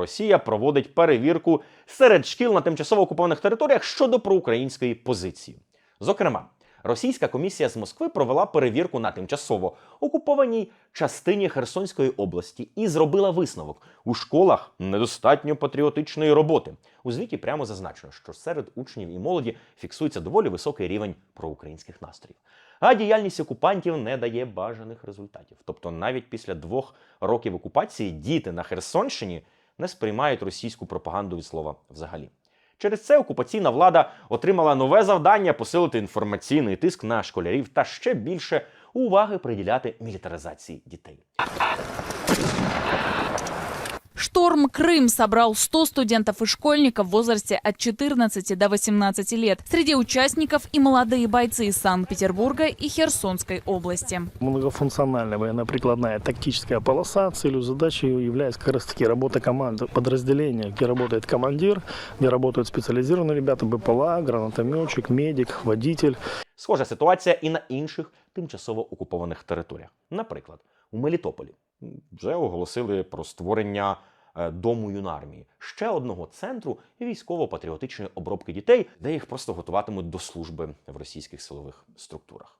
Росія проводить перевірку серед шкіл на тимчасово окупованих територіях щодо проукраїнської позиції. Зокрема, російська комісія з Москви провела перевірку на тимчасово окупованій частині Херсонської області і зробила висновок: у школах недостатньо патріотичної роботи. У звіті прямо зазначено, що серед учнів і молоді фіксується доволі високий рівень проукраїнських настроїв. А діяльність окупантів не дає бажаних результатів. Тобто, навіть після двох років окупації діти на Херсонщині не сприймають російську пропаганду від слова взагалі. Через це окупаційна влада отримала нове завдання посилити інформаційний тиск на школярів та ще більше уваги приділяти мілітаризації дітей. Шторм Крым собрал 100 студентов и школьников в возрасте от 14 до 18 лет. Среди участников и молодые бойцы из Санкт-Петербурга и Херсонской области. Многофункциональная военно-прикладная тактическая полоса. Целью задачи является как раз таки работа команды подразделения, где работает командир, где работают специализированные ребята, БПЛА, гранатометчик, медик, водитель. Схожа ситуація і на інших тимчасово окупованих територіях. Наприклад, у Мелітополі вже оголосили про створення е, дому юнармії, ще одного центру військово-патріотичної обробки дітей, де їх просто готуватимуть до служби в російських силових структурах.